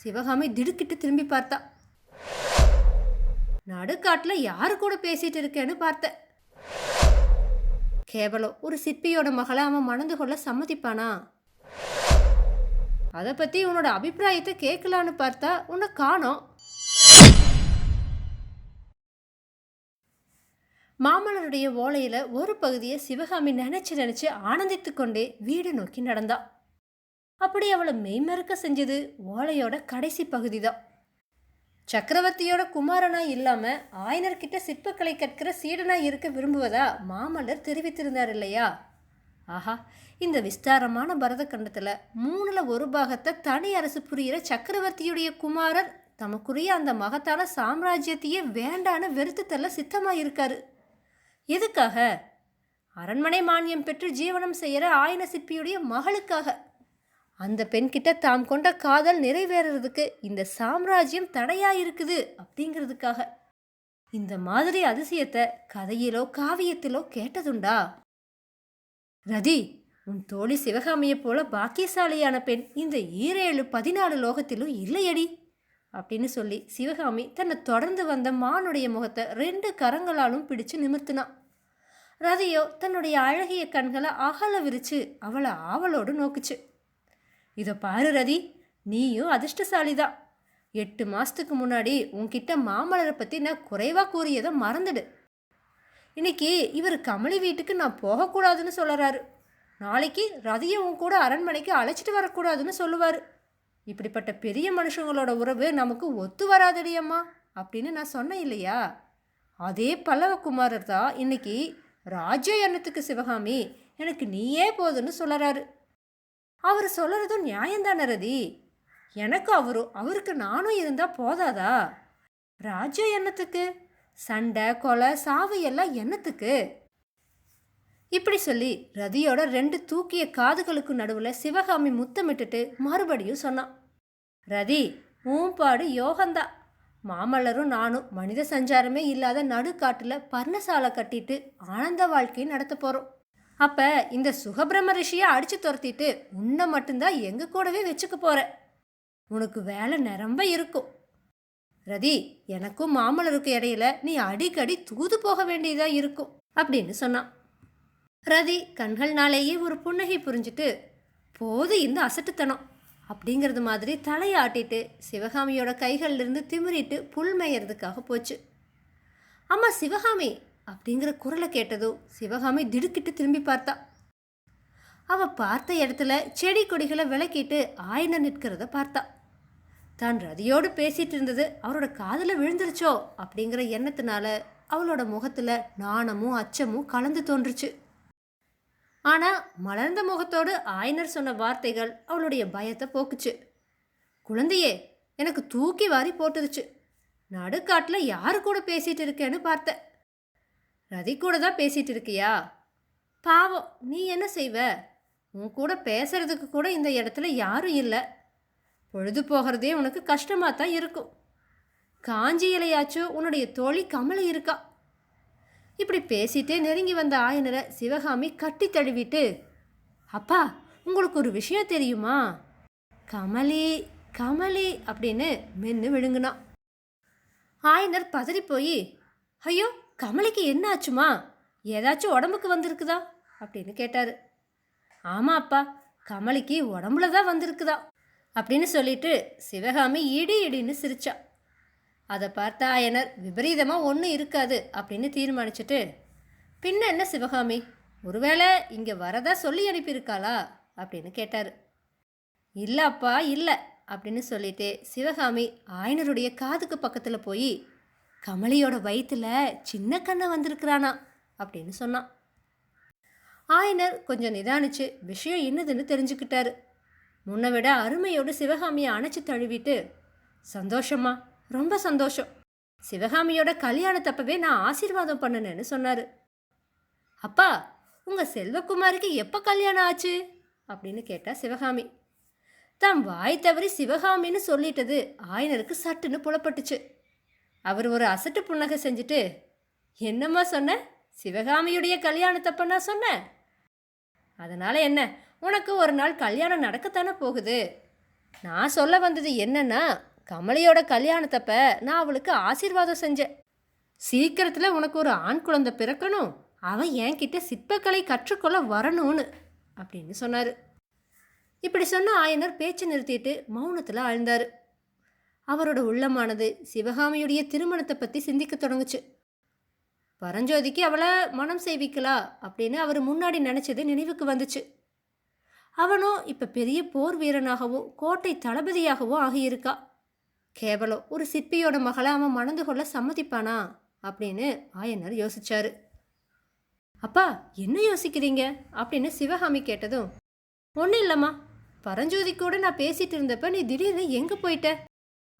சிவகாமி திடுக்கிட்டு திரும்பி பார்த்தா. நடுக்காட்டில் யாரு கூட பேசிட்டு இருக்கேன்னு பார்த்தேன் கேவலம் ஒரு சிற்பியோட மகளை அவன் மணந்து கொள்ள சம்மதிப்பானா? அதை பற்றி உன்னோட அபிப்பிராயத்தை கேட்கலான்னு பார்த்தா உன்னை காணோம். மாமல்லருடைய ஓலையில் ஒரு பகுதியை சிவகாமி நினச்சி நினச்சி ஆனந்தித்து கொண்டே வீடு நோக்கி நடந்தான் அப்படி அவளை மெய்மறக்க செஞ்சது ஓலையோட கடைசி பகுதி தான் சக்கரவர்த்தியோட குமாரனா இல்லாம ஆயனர்கிட்ட சிற்பக்கலை கற்கிற சீடனா இருக்க விரும்புவதா மாமல்லர் தெரிவித்திருந்தார் இல்லையா? ஆஹா இந்த விஸ்தாரமான பரத கண்டத்துல மூணுல ஒரு பாகத்தை தனி அரசு புரியிற சக்கரவர்த்தியுடைய குமாரர் தமக்குரிய அந்த மகத்தான சாம்ராஜ்யத்தையே வேண்டான்னு வெறுத்து தள்ள சித்தமா இருக்காரு எதுக்காக? அரண்மனை மானியம் பெற்று ஜீவனம் செய்யற ஆயன சிற்பியுடைய மகளுக்காக. அந்த பெண்கிட்ட தாம் கொண்ட காதல் நிறைவேறதுக்கு இந்த சாம்ராஜ்யம் தடையா இருக்குது அப்படிங்கிறதுக்காக. இந்த மாதிரி அதிசயத்தை கதையிலோ காவியத்திலோ கேட்டதுண்டா? ரதி உன் தோழி சிவகாமியைப் போல பாக்கியசாலியான பெண் இந்த ஈரேழு பதினாலு லோகத்திலும் இல்லையடி அப்படின்னு சொல்லி சிவகாமி தன்னை தொடர்ந்து வந்த மானுடைய முகத்தை ரெண்டு கரங்களாலும் பிடிச்சு நிமிர்த்தினான் ரதியோ தன்னுடைய அழகிய கண்களை அகல விரிச்சு அவளை ஆவலோடு நோக்குச்சு. இதை பாரு ரதி நீயும் அதிர்ஷ்டசாலி தான் எட்டு மாதத்துக்கு முன்னாடி உன்கிட்ட மாமலரை பற்றி நான் குறைவாக கூறியதை மறந்துடு. இன்னைக்கு இவர் கமலி வீட்டுக்கு நான் போகக்கூடாதுன்னு சொல்லுறாரு நாளைக்கு ரதியை உன் கூட அரண்மனைக்கு அழைச்சிட்டு வரக்கூடாதுன்னு சொல்லுவார். இப்படிப்பட்ட பெரிய மனுஷங்களோட உறவு நமக்கு ஒத்து வராதடி அம்மா அப்படின்னு நான் சொன்னேன் இல்லையா? அதே பல்லவகுமாரர் தான் இன்னைக்கு ராஜ்ய எண்ணத்துக்கு சிவகாமி எனக்கு நீயே போதுன்னு சொல்லறாரு அவர் சொல்கிறதும் நியாயம்தானே ரதி. எனக்கு அவரும் அவருக்கு நானும் இருந்தால் போதாதா? ராஜ்யம் என்னத்துக்கு? சண்டை கொலை சாவு எல்லாம் என்னத்துக்கு? இப்படி சொல்லி ரதியோட ரெண்டு தூக்கிய காதுகளுக்கு நடுவில் சிவகாமி முத்தமிட்டுட்டு மறுபடியும் சொன்னான் ரதி ஊம்பாடு யோகந்தா. மாமல்லரும் நானும் மனித சஞ்சாரமே இல்லாத நடுக்காட்டில் பர்ணசாலை கட்டிட்டு ஆனந்த வாழ்க்கையை நடத்த போகிறோம் அப்போ இந்த சுகபிரம ரிஷியை அடித்து துரத்திட்டு உன்னை மட்டும்தான் எங்கள் கூடவே வச்சுக்க போகிற உனக்கு வேலை நிரம்ப இருக்கும். ரதி எனக்கும் மாமலருக்கும் இடையில நீ அடிக்கடி தூது போக வேண்டியதாக இருக்கும் அப்படின்னு சொன்னான். ரதி கண்கள்னாலேயே ஒரு புன்னகை புரிஞ்சுட்டு போது இந்த அசட்டுத்தனம் அப்படிங்கிறது மாதிரி தலையாட்டிட்டு சிவகாமியோட கைகள்லேருந்து திமிரிட்டு புல் மேயறதுக்காக போச்சு. அம்மா சிவகாமி அப்படிங்கிற குரலை கேட்டதும் சிவகாமி திடுக்கிட்டு திரும்பி பார்த்தா. அவ பார்த்த இடத்துல செடி கொடிகளை விளக்கிட்டு ஆயனர் நிற்கிறத பார்த்தா. தான் ரதியோடு பேசிட்டு இருந்தது அவரோட காதில் விழுந்துருச்சோ? அப்படிங்கிற எண்ணத்தினால அவளோட முகத்தில் நாணமும் அச்சமும் கலந்து தோன்றுச்சு. ஆனால் மலர்ந்த முகத்தோடு ஆயனர் சொன்ன வார்த்தைகள் அவளுடைய பயத்தை போக்குச்சு. குழந்தையே எனக்கு தூக்கி வாரி போட்டுருச்சு. நடுக்காட்டில் யாரு கூட பேசிகிட்டு இருக்கேன்னு பார்த்தேன். ரதி கூட தான் பேசிட்டு இருக்கியா? பாவம் நீ என்ன செய்வ? உன் கூட பேசுறதுக்கு கூட இந்த இடத்துல யாரும் இல்லை. பொழுது போகிறதே உனக்கு கஷ்டமாக தான் இருக்கும். காஞ்சி இலையாச்சும் உன்னுடைய தோழி கமலை இருக்கா? இப்படி பேசிட்டே நெருங்கி வந்த ஆயனரை சிவகாமி கட்டி தழுவிட்டு அப்பா உங்களுக்கு ஒரு விஷயம் தெரியுமா? கமலி கமலி அப்படின்னு மென்னு விழுங்கினான் ஆயனர் பதறி போய் ஐயோ கமலிக்கு என்ன ஆச்சுமா? ஏதாச்சும் உடம்புக்கு வந்திருக்குதா? அப்படின்னு கேட்டார். ஆமாம் அப்பா கமலிக்கு உடம்புல தான் வந்திருக்குதா? அப்படின்னு சொல்லிட்டு சிவகாமி இடி இடின்னு சிரிச்சா. அதை பார்த்த ஆயனர் விபரீதமாக ஒன்றும் இருக்காது அப்படின்னு தீர்மானிச்சுட்டு பின்ன என்ன சிவகாமி? ஒருவேளை இங்கே வரதா சொல்லி அனுப்பியிருக்காளா? அப்படின்னு கேட்டார். இல்லை அப்பா இல்லை அப்படின்னு சொல்லிட்டு சிவகாமி ஆயனருடைய காதுக்கு பக்கத்தில் போய் கமலியோட வயிற்றுல சின்ன கண்ணை வந்திருக்கிறானா அப்படின்னு சொன்னான். ஆயனர் கொஞ்சம் நிதானிச்சு விஷயம் என்னதுன்னு தெரிஞ்சுக்கிட்டாரு. முன்னை விட அருமையோடு சிவகாமியை அணைச்சி தழுவிட்டு சந்தோஷமா ரொம்ப சந்தோஷம். சிவகாமியோட கல்யாணத்தப்பவே நான் ஆசீர்வாதம் பண்ணினேன்னு சொன்னார். அப்பா உங்கள் செல்வகுமாருக்கு எப்போ கல்யாணம் ஆச்சு? அப்படின்னு கேட்டா சிவகாமி. தம் வாய் தவறி சிவகாமின்னு சொல்லிட்டது ஆயனருக்கு சட்டுன்னு புலப்பட்டுச்சு. அவர் ஒரு அசட்டு புன்னகை செஞ்சுட்டு என்னம்மா சொன்ன? சிவகாமியுடைய கல்யாணத்தப்ப நான் சொன்னேன் அதனால் என்ன? உனக்கு ஒரு நாள் கல்யாணம் நடக்கத்தானே போகுது? நான் சொல்ல வந்தது என்னன்னா கமலியோட கல்யாணத்தப்ப நான் அவளுக்கு ஆசீர்வாதம் செஞ்சேன். சீக்கிரத்தில் உனக்கு ஒரு ஆண் குழந்தை பிறக்கணும். அவன் என்கிட்ட சிற்பக்கலை கற்றுக்கொள்ள வரணும்னு அப்படின்னு சொன்னார். இப்படி சொன்ன ஆயனர் பேச்சு நிறுத்திட்டு மௌனத்தில் ஆழ்ந்தார். அவரோட உள்ளமானது சிவகாமியுடைய திருமணத்தை பற்றி சிந்திக்க தொடங்குச்சு. பரஞ்சோதிக்கு அவளை மனம் செய்விக்கலா அப்படின்னு அவர் முன்னாடி நினச்சது நினைவுக்கு வந்துச்சு. அவனும் இப்போ பெரிய போர் வீரனாகவும் கோட்டை தளபதியாகவும் ஆகியிருக்கா. கேவலம் ஒரு சிற்பியோட மகளை அவன் மணந்து கொள்ள சம்மதிப்பானா அப்படின்னு ஆயனர் யோசிச்சாரு. அப்பா என்ன யோசிக்கிறீங்க? அப்படின்னு சிவகாமி கேட்டதும் ஒன்றும் இல்லைம்மா. பரஞ்சோதி கூட நான் பேசிட்டு இருந்தப்ப நீ திடீர்னு எங்கே போயிட்ட?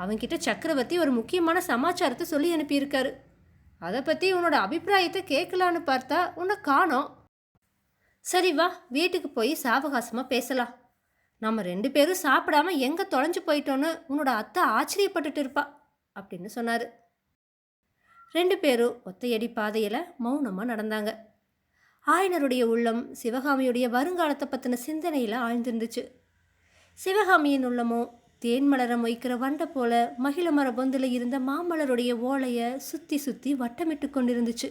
அவன்கிட்ட சக்கரவர்த்தி ஒரு முக்கியமான சமாச்சாரத்தை சொல்லி அனுப்பியிருக்காரு. அதை பற்றி உன்னோட அபிப்பிராயத்தை கேட்கலான்னு பார்த்தா உன்னை காணோம். சரி வா வீட்டுக்கு போய் சாவகாசமாக பேசலாம். நம்ம ரெண்டு பேரும் சாப்பிடாம எங்கே தொலைஞ்சு போயிட்டோன்னு உன்னோட அத்தை ஆச்சரியப்பட்டுட்டு இருப்பா அப்படின்னு சொன்னார். ரெண்டு பேரும் ஒத்தையடி பாதையில் மௌனமாக நடந்தாங்க. ஆயனருடைய உள்ளம் சிவகாமியுடைய வருங்காலத்தை பற்றின சிந்தனையில் ஆழ்ந்திருந்துச்சு. சிவகாமியின் உள்ளமும் தேன் மலரம் மொய்க்கிற வண்டை போல மகிழ மர பொந்தில் இருந்த மாமலருடைய ஓலையை சுற்றி சுற்றி வட்டமிட்டு கொண்டிருந்துச்சு.